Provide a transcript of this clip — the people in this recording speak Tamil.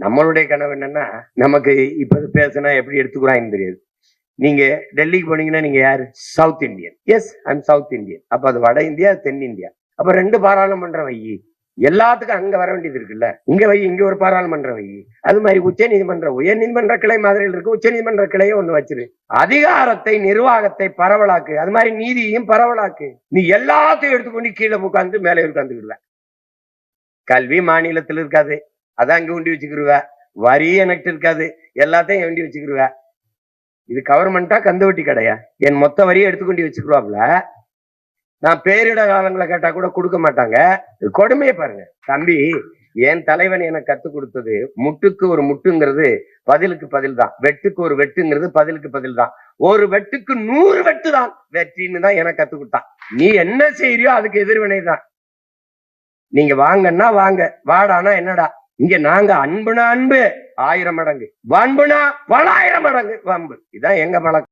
நம்மளுடைய கனவு என்னன்னா நமக்கு இப்ப பேசினா எப்படி எடுத்துக்கிறாங்கன்னு தெரியாது. நீங்க டெல்லிக்கு போனீங்கன்னா நீங்க யாரு? South Indian yes I'm south Indian அப்ப அது வட இந்தியா தென் இந்தியா. அப்ப ரெண்டு பாராளுமன்றம் வை. எல்லாத்துக்கும் அங்க வர வேண்டியது இருக்குல்ல? இங்க வை இங்க ஒரு பாராளுமன்றம் வை. அது மாதிரி உச்ச நீதிமன்ற உயர் நீதிமன்ற கிளை மாதிரியில் இருக்கு. உச்ச நீதிமன்ற கிளையை ஒண்ணு வச்சிரு. அதிகாரத்தை நிர்வாகத்தை பரவலாக்கு. அது மாதிரி நீதியையும் பரவலாக்கு. நீ எல்லாத்தையும் எடுத்துக்கொண்டு கீழே உட்காந்து மேலே உட்காந்துக்கிடுவ கல்வி மாநிலத்தில் இருக்காது. அதான் அங்க ஒண்டி வச்சுக்கிருவ. வரி எனக்கு இருக்காது. எல்லாத்தையும் வண்டி வச்சுக்கிருவ. இது கவர்மெண்ட்டா கந்தவட்டி கடையா. என் மொத்த வரியை எடுத்துக்கொண்டு வச்சுக்கிடுவாப்ல நான் பேரிட காலங்களை கேட்டா கூட கொடுக்க மாட்டாங்க. கொடுமையை பாருங்க. தம்பி என் தலைவன் எனக்கு கத்து கொடுத்தது முட்டுக்கு ஒரு முட்டுங்கிறது பதிலுக்கு பதில் தான். வெட்டுக்கு ஒரு வெட்டுங்கிறது பதிலுக்கு பதில் தான். ஒரு வெட்டுக்கு நூறு வெட்டு தான் வெற்றின்னு தான் எனக்கு கத்து கொடுத்தான். நீ என்ன செய்யறியோ அதுக்கு எதிர்வினை தான். நீங்க வாங்கன்னா வாங்க. வாடானா என்னடா? இங்க நாங்க அன்புனா அன்பு ஆயிரம் மடங்கு. வன்புனா பலாயிரம் மடங்கு வம்பு. இதான் எங்க பழக்கம்.